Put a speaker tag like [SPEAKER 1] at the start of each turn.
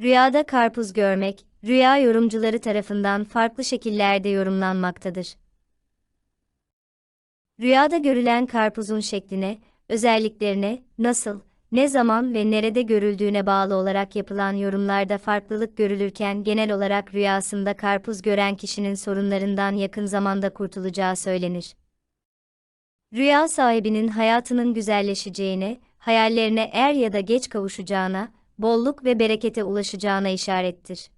[SPEAKER 1] Rüyada karpuz görmek, rüya yorumcuları tarafından farklı şekillerde yorumlanmaktadır. Rüyada görülen karpuzun şekline, özelliklerine, nasıl, ne zaman ve nerede görüldüğüne bağlı olarak yapılan yorumlarda farklılık görülürken genel olarak rüyasında karpuz gören kişinin sorunlarından yakın zamanda kurtulacağı söylenir. Rüya sahibinin hayatının güzelleşeceğine, hayallerine er ya da geç kavuşacağına, bolluk ve berekete ulaşacağına işarettir.